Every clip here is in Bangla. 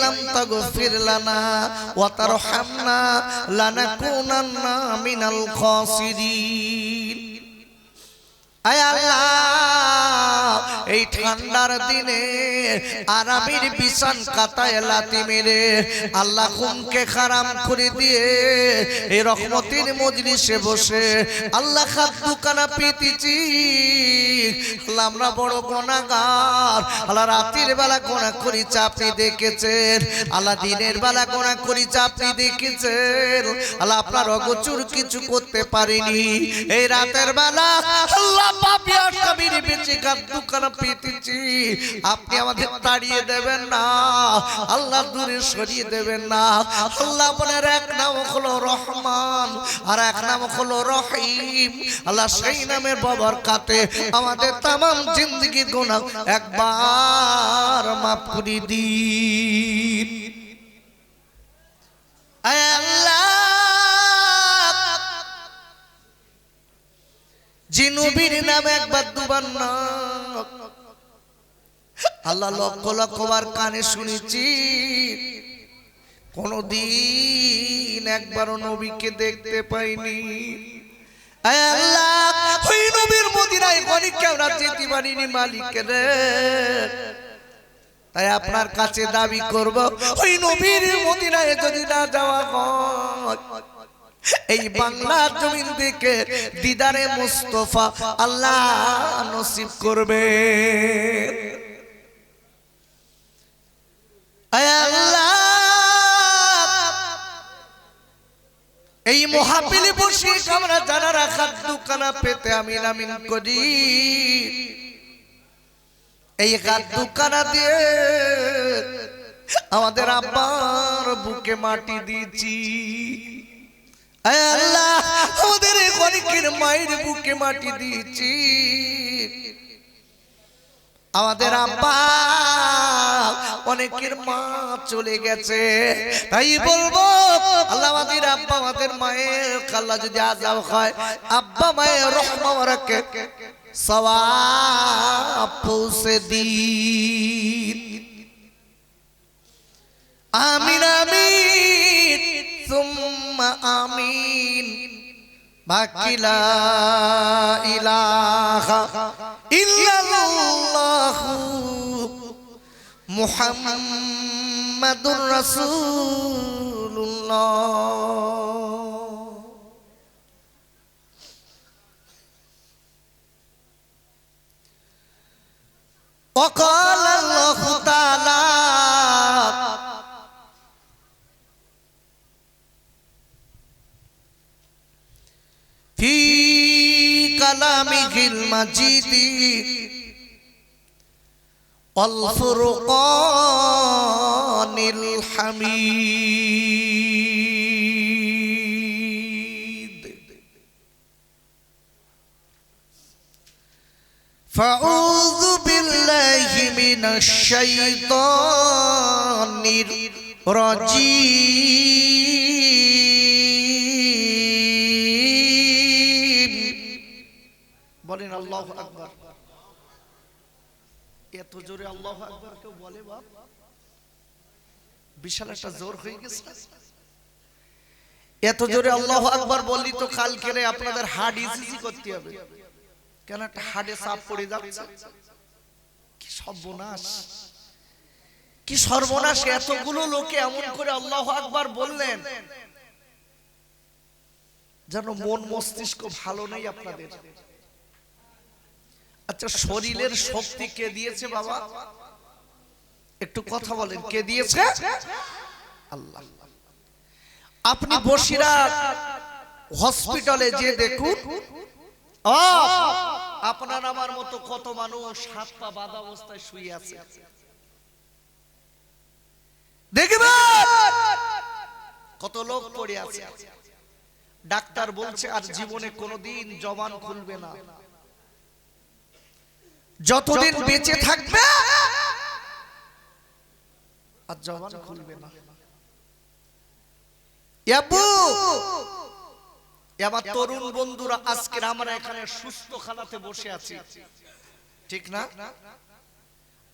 লাম তাগফির লানা ওয়া তারহামনা লানাকুনান্না মিনাল খাসিরিন আল্লাহ, এই ঠান্ডার দিনে আরামের কাতায় লাতি মেরে আল্লাহ খারাম করে দিয়ে এই মজলিসে বসে আল্লাহ কানা পেতেছি। আমরা বড় গোনাগার আল্লাহ রাতের বেলা গোনা করি চাপনি দেখেছেন। আল্লাহ দিনের বেলা গোনা করি চাপনি দেখেছেন। আল্লাহ আপনার অগোচর কিছু করতে পারিনি। এই রাতের বেলা আল্লাহ গাদ্দু কানা পেতেছি আপনি আমাদের তাড়িয়ে দেবেন না। আল্লাহ দূরে সরিয়ে দেবেন না। আল্লাহ আপনার এক নাম হলো রহমান, আর এক নাম হলো রহিম। আল্লাহ সেই নামের বাবার কাতে আমাদের তামাম জিন্দগি গুণা একবার মাফ করে দিন। আয় জিনুবির নাম একবার দুবার না আল্লাহ লক্ষ লক্ষবার কানে শুনেছি। কোনদিন একবারও নবীকে দেখতে পাইনি। আল্লাহ, ওই নবীর আমরা মালিকের তাই আপনার কাছে দাবি করব, ওই নবীর মদিনায় যদি না যাওয়া হয়। এই বাংলা জমিন থেকে দিদারে মুস্তফা আল্লাহ নসিব করবে। এই মহাপিলে বসে আমরা যারা রাখার দোকানা পেতে আমি নামিন করি। এই গাছ দোকানা দিয়ে আমাদের আব্বার বুকে মাটি দিয়েছি। আমাদের মায়ের বুকে মাটি দিয়েছি। আমাদের আব্বা অনেকের মা চলে গেছে। তাই বলব, আল্লাহ আমাদের আব্বা, আমাদের মায়ের কাল্লা যদি আজাব হয়, আব্বা মায়ের রহমাকে সওয়াব পৌঁছে দিন। আমিন আমিন। সুম্মা আমিন বাকি লা ইলাহা ইল্লাল্লাহু মুহাম্মাদুর রাসূলুল্লাহ وقال الله تعالى في كلامه المجيد والفرقان الحميد فأعوذ بالله من الشيطان الرجيم আল্লাহ আকবার। এত জোরে আল্লাহ আকবার কেউ বলে বাপ? বিশাল একটা জোর হয়ে গেছে। এত জোরে আল্লাহ আকবার বললি তো কালকে আপনাদের হার্ট ইজিজি করতে হবে। কেন একটা হার্টে চাপ পড়ে যাচ্ছে? কি সর্বনাশ। কি সর্বনাশ এতগুলো লোকে এমন করে আল্লাহ আকবার বললেন। যেন মন মস্তিষ্ক ভালো নেই আপনাদের। আচ্ছা শরীরের শক্তি কে দিয়েছে বাবা? একটু কথা বলেন কে দিয়েছে? আল্লাহ। আপনি বসিরা হসপিটালে যে দেখুন। আপনার আমার মতো কত মানুষ হাত পা বাঁধা অবস্থায় শুয়ে আছে। দেখবেন! কত লোক পড়ে আছে। ডাক্তার বলছে আর জীবনে কোনোদিন জবান খুলবে না। যতদিন বেঁচে থাকবে আর জবান খুলবে না। ইয়াবু! আমার তরুণ বন্ধুরা আজকে আমরা এখানে সুস্থ খানাতে বসে আছি। ঠিক না?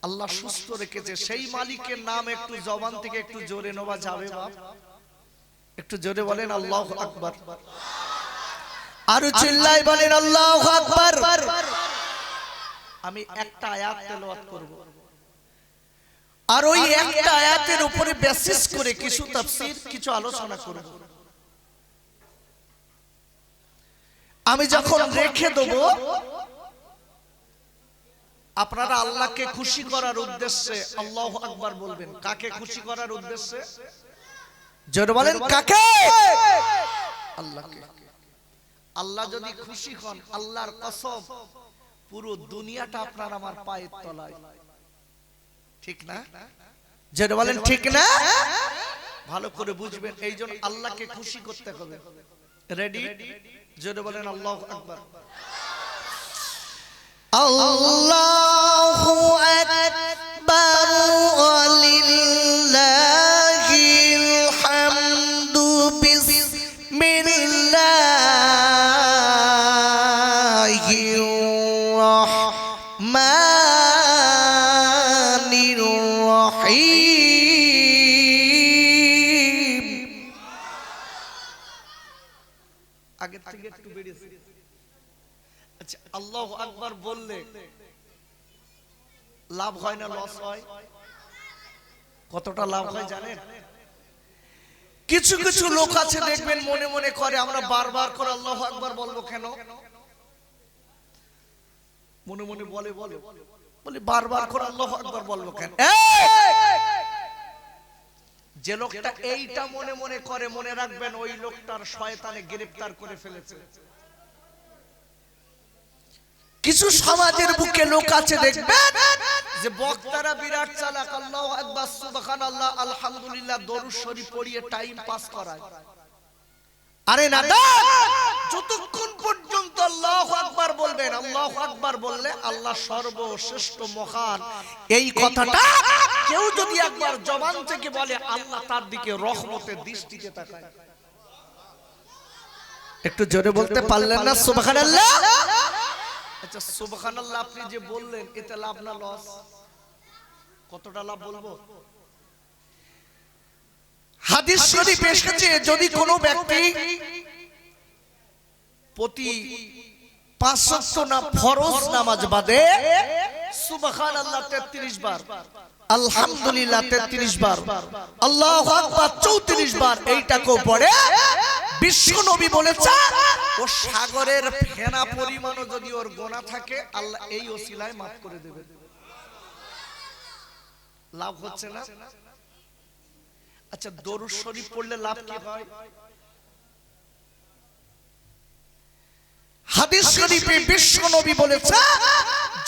আল্লাহ সুস্থ রেখেছে। সেই মালিকের নাম একটু জবান থেকে একটু জোরে নেওয়া যাবে বাপ। একটু জোরে বলেন আল্লাহ আকবার। আরও চিল্লাই বলেন আল্লাহ আকবার। আমি একটা আয়াত তেলাওয়াত করব। আর ওই একটা আয়াতের উপরে বেসিস করে কিছু তাফসীর কিছু আলোচনা করব। আমি যখন রেখে দেব আপনারা আল্লাহকে খুশি করার উদ্দেশ্যে আল্লাহ আকবার বলবেন। কাকে খুশি করার উদ্দেশ্যে? জোরে বলেন কাকে? আল্লাহকে। আল্লাহ যদি খুশি হন আল্লাহর কসম পুরো দুনিয়াটা আপনার আমার পায়ের তলায়। ঠিক না? যেটা বলেন ঠিক না? ভালো করে বুঝবেন এই জন্য আল্লাহকে খুশি করতে হবে। রেডি যেটা বলেন আল্লাহ আকবার। আল্লাহু আল্লাহ আকবার বললে লাভ হয় না লস হয়? কতটা লাভ হয় জানেন? কিছু কিছু লোক আছে দেখবেন মনে মনে করে আমরা বারবার করে আল্লাহ আকবার বলব কেন? মনে মনে বলে বলে বলে বারবার করে আল্লাহ আকবার বলব কেন? যে লোকটা এইটা মনে মনে করে মনে রাখবেন ওই লোকটার শয়তানে গ্রেফতার করে ফেলেছে। কিছু সমাজের বুকে লোক আছে দেখবেন যে বক্তারা বিরাট চালাক। আল্লাহ আকবার সুবহানাল্লাহ আলহামদুলিল্লাহ দরুদ শরীফ পড়িয়ে টাইম পাস করায়। আরে না যতক্ষণ পর্যন্ত আল্লাহ আকবার বলবেন আল্লাহ আকবার বললে আল্লাহ সর্বশ্রেষ্ঠ মহান। এই কথাটা কেউ যদি একবার জবান থেকে বলে আল্লাহ তার দিকে রহমতের দৃষ্টিতে তাকায়। একটু জোরে বলতে পারলেন না। সুবহানাল্লাহ? আচ্ছা সুবহানাল্লাহ আপনি যে বললেন এতে লাভ না লস? কতটা লাভ বলব? হাদিস শরীফ এসেছে যদি কোনো ব্যক্তি প্রতি পাঁচ ওয়াক্ত না ফরজ নামাজ বাদে সুবহানাল্লাহ 33 বার। আলহামদুলিল্লাহ 33 বার। আল্লাহু আকবার 34 বার এইটাকেও পড়ে বিশ্ব নবী বলেছে ও সাগরের ফেনা পরিমাণও যদি ওর গোনা থাকে, আল্লাহ এই ওসিলায় মাফ করে দেবে। লাভ হচ্ছে না? আচ্ছা দরুদ শরীফ পড়লে লাভ কি হয়? হাদিস শরীফে বিশ্ব নবী বলেছে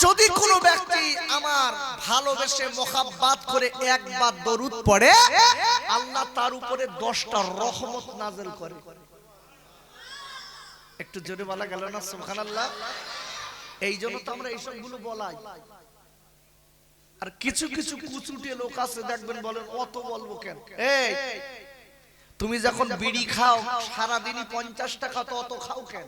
যদি কোনো ব্যক্তি আমার ভালোবেসে মোহাব্বাত করে একবার দরুদ পড়ে আল্লাহ তার উপরে দশটা রহমত নাজেল করে। একটু জোরে বলা গেল না সুবহানাল্লাহ? এই জন্য তো আমরা এইসবগুলো বলাই। আর কিছু কিছু কুচুটে লোক আছে দেখবেন বলেন অত বলব কেন? এই তুমি যখন বিড়ি খাও সারাদিনই পঞ্চাশ টাকা তো অত খাও কেন?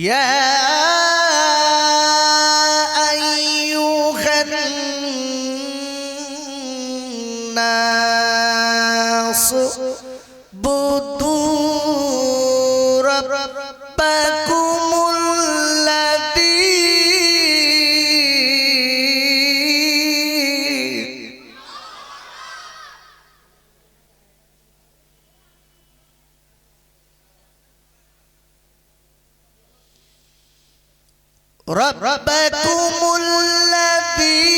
Yeah. ربكم الذي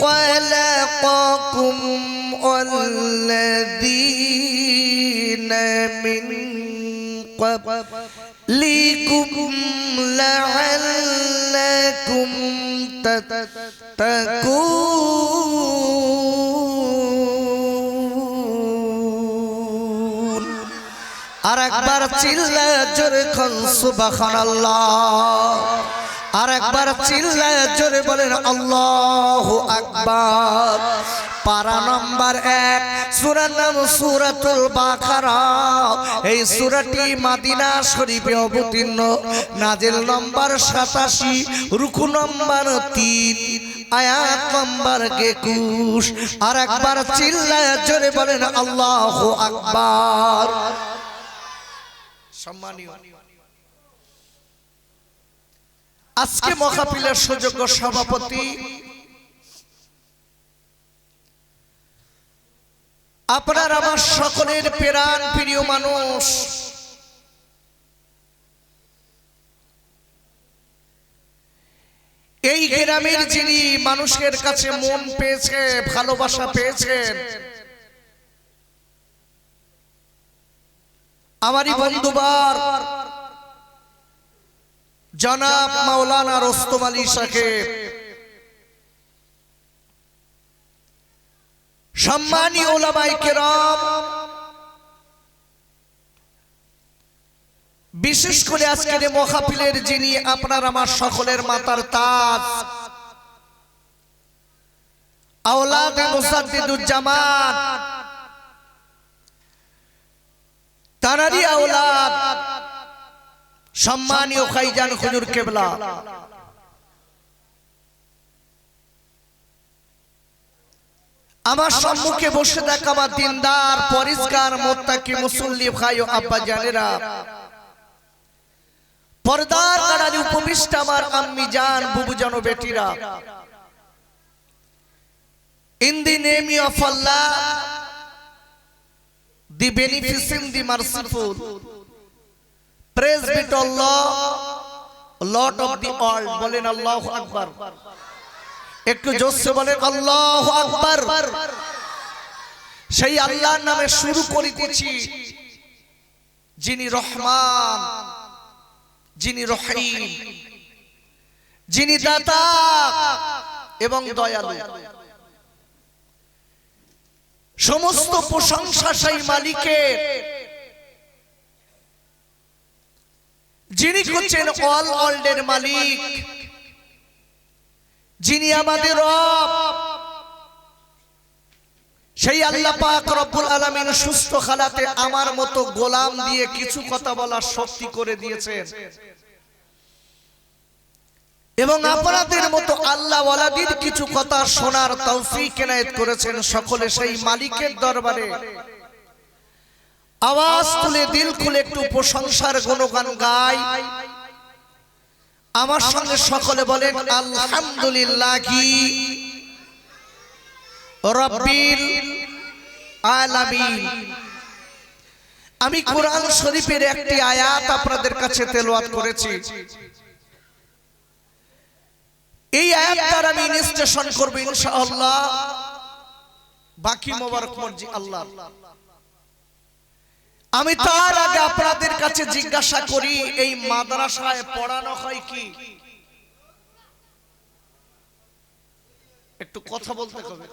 خلقكم والذي من قبلكم لعلكم تتقون. চিল্লা জোরে খন সুবহানাল্লাহ। আর একবার চিল্লা জোরে বলেন আল্লাহ আকবার। পারা নম্বর এক সুরার নাম সুরাতুল বাকারা। এই সুরাটি মাদিনা শরীফে অবতীর্ণ। নাজেল নম্বর সাতাশি রুকু নম্বর তিন আয়াত নম্বর একুশ। আর একবার চিল্লা জোরে বলেন আল্লাহ আকবার। সম্মানীয়। আজকে মহাপিলের সুযোগ্য সভাপতি আপনার আমার সকলের প্রাণ প্রিয় মানুষ। এই গ্রামের যিনি মানুষের কাছে মন পেয়েছে ভালোবাসা পেয়েছেন আমারই বন্ধুবার জনাব মাওলানা রোস্তম আলী সাহেব। সম্মানী ওলামাই কেরাম বিশেষ করে আজকের মহাপিলের যিনি আপনার আমার সকলের মাতার তাজ আওলাদ মুসাদ্দিদুজ্জামান। তারারই আওলাদ। সম্মানীয় খাইজান হুজুর কেবলা। আমার সম্মুখে বসে থাকা আমার দিনদার পরিষ্কার মোত্তাকি মুসল্লি ভাই ও আব্বা জানেরা। পর্দার কাড়ালি উপবিষ্ট আমার আম্মি জান বুবু জন বেটিরা। In the name of Allah the beneficent the merciful praise be to Allah lord of the world বলেন আল্লাহু আকবার। একটু জোরসে বলেন, আল্লাহু আকবার। সেই আল্লাহর নামে শুরু করিতেছি। যিনি রহমান, যিনি রহিম, যিনি দাতা এবং দয়ালু। সমস্ত প্রশংসা সেই মালিকের। যিনি হচ্ছেন অল ওয়ার্ল্ডের মালিক। যিনি আমাদের রব। সেই আল্লাহ পাক রব্বুল আলামিন সুস্থ খালাতে আমার মতো গোলাম দিয়ে কিছু কথা বলার শক্তি করে দিয়েছেন। এবং আপনাদের মতো আল্লাহ ওয়ালাদির কিছু কথা শোনার তৌফিক এনায়েত করেছেন সকলে সেই মালিকের দরবারে। আওয়াজ তুলে দিল খুলে একটু প্রশংসার গুণগান গাই। আমার সঙ্গে সকলে বলেন আলহামদুলিল্লাহ কি রব্বিল আলামিন। আমি কোরআন শরীফের একটি আয়াত আপনাদের কাছে তেলাওয়াত করেছি। এই আয়াত দ্বারা আমি ইনস্টেশন করব ইনশাআল্লাহ। বাকি মোবারক মর্জি আল্লাহ। আমি তার আগে আপনাদের কাছে জিজ্ঞাসা করি এই মাদ্রাসায় পড়ানো হয় কি? একটু কথা বলতে হবে।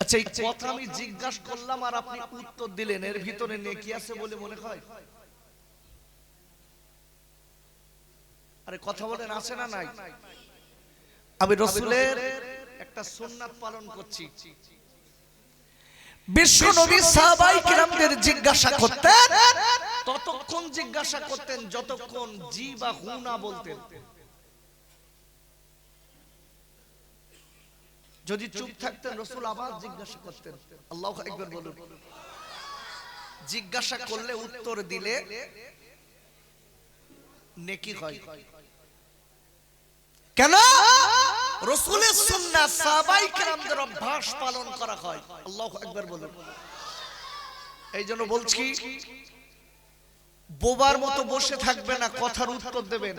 আচ্ছা এই কথা আমি জিজ্ঞাসা করলাম আর আপনি উত্তর দিলেন। এর ভিতরে নেকি আছে বলে মনে হয়? আরে কথা বলেন আছে না নাই? আমি রসুলের একটা সুন্নাত পালন করছি। বিশ্ব নবী সাহাবাই কিরামদের জিজ্ঞাসা করতেন ততক্ষণ জিজ্ঞাসা করতেন যতক্ষণ জি বা হু না বলতেন। যদি চুপ থাকতেন রসুল আবার জিজ্ঞাসা করতেন। আল্লাহ একবার বলুন। জিজ্ঞাসা করলে উত্তর দিলে নেকি হয়। কেন? রসুলের সুন্নাহ সাহাবাই কেরামদের অভ্যাস পালন করা হয়। আল্লাহু আকবার বলুন। এই জন্য বলছি, বোবার মতো বসে থাকবে না, কথার উত্তর দেবেন।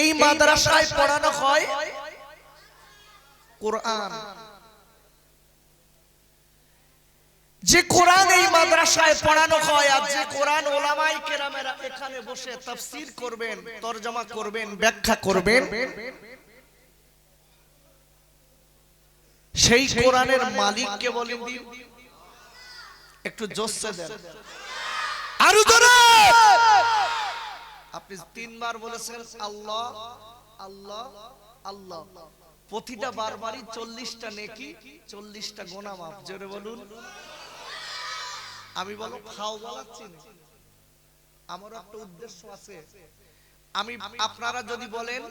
এই মাদ্রাসায় পড়ানো হয় কোরআন। যে কোরআন এই মাদ্রাসায় পড়ানো হয় আর যে কোরআন ওলামাই কেরামেরা এখানে বসে তাফসীর করবেন তরজমা করবেন ব্যাখ্যা করবেন। সেই কোরআনের মালিককে বলেন। দিন একটু জোসে দেন। আরও জোরে! আপনি তিনবার বলেছেন আল্লাহ আল্লাহ আল্লাহ। প্রতিটা বারবারই চল্লিশটা নেকি চল্লিশটা গোনা মাপ জোরে বলুন। আমি বলো খাও বলাচ্ছি না আমার একটা উদ্দেশ্য আছে। আমি আপনারা যদি বলেন,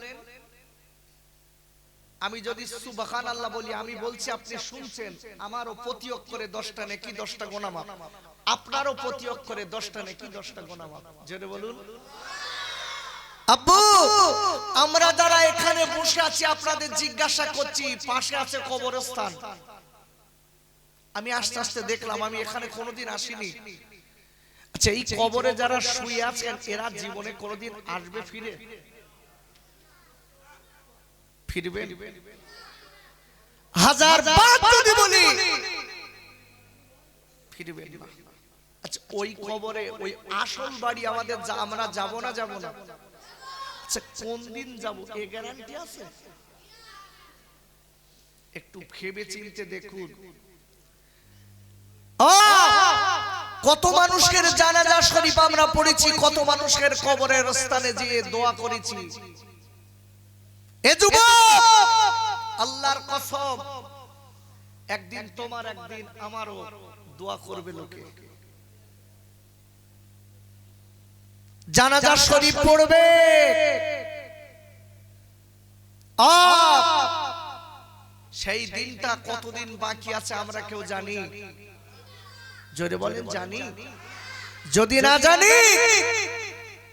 আমি যদি সুবাহান আল্লাহ বলি, আমি বলছি আপনি শুনছেন, আমারও প্রতি অক্ষরে দশটা নেকি দশটা গোনা মাপ আপনারও প্রতি অক্ষরে দশটা নেকি দশটা গোনা মাপ জোরে বলুন। আব্বু, আমরা যারা এখানে বসে আছি, আপনাদের জিজ্ঞাসা করছি, পাশে আছে কবরস্থান। আমি আস্তে আস্তে দেখলাম আমি এখানে কোনোদিন আসিনি। আচ্ছা এই কবরে যারা শুয়ে আছেন এরা জীবনে কোনোদিন আসবে ফিরে? ফিরবেন? হাজার বার যদি বলি ফিরবেন না। আচ্ছা ওই কবরে ওই আসল বাড়ি আমাদের যা- আমরা যাব না যাব না। আচ্ছা কোন দিন যাব? এ গ্যারান্টি আছে? একটু ভেবে চিনতে দেখুন! কত মানুষের জানাজা শরীফ আমরা পড়েছি, কত মানুষের কবরের স্থানে যেয়ে দোয়া করেছি। আল্লাহর কসম, একদিন তোমার, একদিন আমারও দোয়া করবে লোকে। জানাজা শরীফ পড়বে। সেই দিনটা কতদিন বাকি আছে আমরা কেউ জানি। জোরে বলেন জানি। যদি না জানি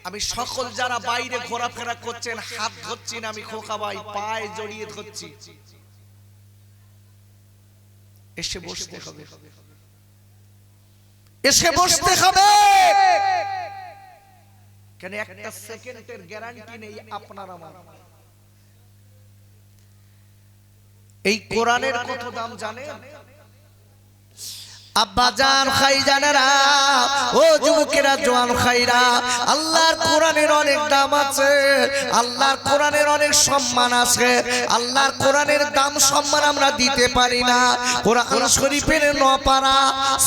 আমি সকল যারা বাইরে ঘোরাফেরা করছেন হাত ধরছি না আমি খোকা ভাই পায়ে জড়িয়ে ধরছি। এসে বসতে হবে। এসে বসতে হবে। কেন একটা সেকেন্ডের গ্যারান্টি নেই আপনার আমার। এই কোরআনের কত দাম জানেন? আব্বাজান খাইজানেরা ও যুবকেরা, জোয়ান খাইরা, আল্লাহর কোরআনের অনেক দাম আছে, আল্লাহর কোরআনের অনেক সম্মান আছে, আল্লাহর কোরআনের দাম সম্মান আমরা দিতে পারি না। কোরআন শরীফের নপারা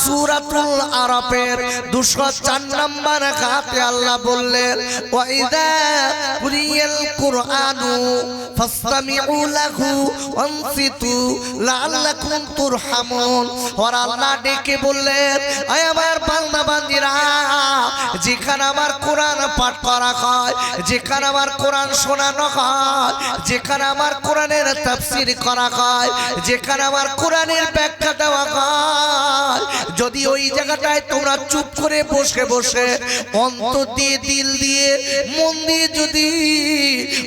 সূরাতুল আরাফের 204 নম্বর খাতে আল্লাহ বললেন ওয়াইদা কুরিয়াল কুরআনু ফাসতামিউ লাহু ওয়ানসিতু লাআল্লাকুম ওর আল্লাহ ডেকে বললেন আমার বান্দা বান্দিরা, যেখানে আমার কোরআন পাঠ করা হয়, যেখানে আমার কোরআন শোনানো হয়, যেখানে আমার কোরআনের তাফসীর করা হয়, যেখানে আমার কোরআনের ব্যাখ্যা দেওয়া হয়, যদি ওই জায়গাটায় তোমরা চুপ করে বসে বসে অন্তর দিয়ে, দিল দিয়ে, মন দিয়ে যদি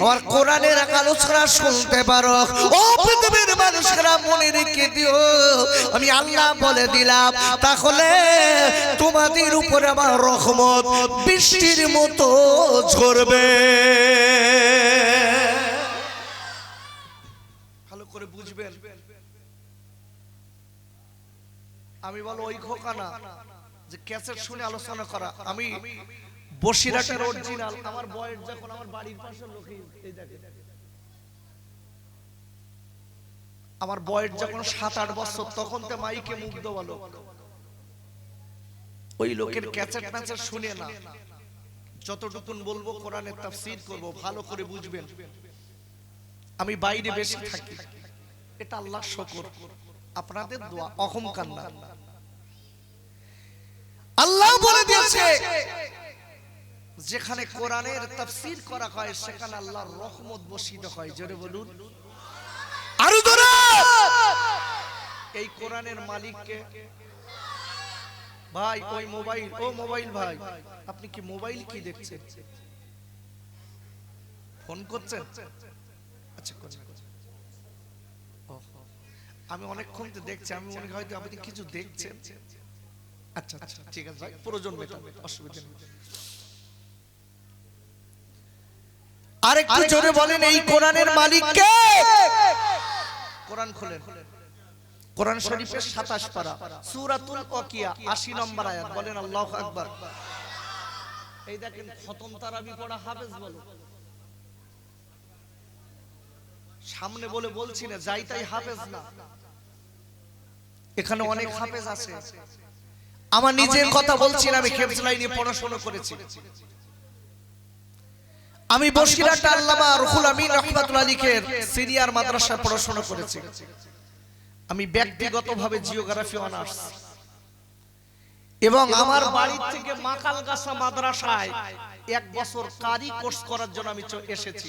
আমার কোরআনের আলোচনা শুনতে পারো, ও পৃথিবীর মানুষেরা মনে রেখে দিও, আমি আল্লাহ বলে দিলাম তাহলে তোমাদের উপরে আমার রহমত বৃষ্টির মতো ঝরবে। ভালো করে বুঝবেন। আমি বলো ওই খোকা না যে ক্যাসেট শুনে আলোচনা করা। আমি বসিরাটের অরিজিনাল আমার বয়স যখন আমার বাড়ির পাশের লোক এই দেখে আমার বয়স যখন সাত আট বছর, তখন তো মাইকে মুগ্ধ বলো ওই লোকের ক্যাসেট ম্যাচেট শুনে না। যতটুকুন বলব কোরআনের তাফসীর করব, ভালো করে বুঝবেন। আমি বাইরে বেশি থাকি। এটা আল্লাহ শকর। আপনাদের দোয়া অহংকার না। আল্লাহ বলে দিয়েছে, যেখানে কোরআনের তাফসীর করা হয়, সেখানে আল্লাহর রহমত বসিত হয়। জোরে বলুন। আরও এই কোরআনের মালিককে? ভাই ওই মোবাইল ও মোবাইল ভাই আপনি কি মোবাইল কি দেখছেন? ফোন করছেন? আচ্ছা আমি অনেকক্ষণ তো দেখছি আমি মনে হয় হয়তো আপনি কিছু দেখছেন। আচ্ছা আচ্ছা ঠিক আছে ভাই প্রয়োজন মেটাবে অসুবিধা নেই। আরেকটু জোরে বলেন এই কোরআনের মালিক কে কোরআন খোলেন। কোরআন শরীফের সাতাশ পারা সুরাতুল ওয়াকিয়া আশি নম্বর আয়াত বলেন আল্লাহ আকবার। এই দেখেন খতম তারাবি পড়া হাফেজ বলো। সামনে বলে বলছি না যাই তাই হাফেজ না। এখানে অনেক হাফেজ আছে। আমার নিজের কথা বলছি না আমি খেপস লাইনে পড়াশোনা করেছি। আমি বসিরহাট আল্লামা রুহুল আমিন রহমাতুল্লাহ আলীকের সিরিয়ার মাদ্রাসায় পড়াশোনা করেছি। আমি ব্যক্তিগতভাবে জিওগ্রাফি অনার্স এবং আমার বাড়ি থেকে মাকালগাছা মাদ্রাসায় এক বছর কারি কোর্স করার জন্য আমি এসেছি।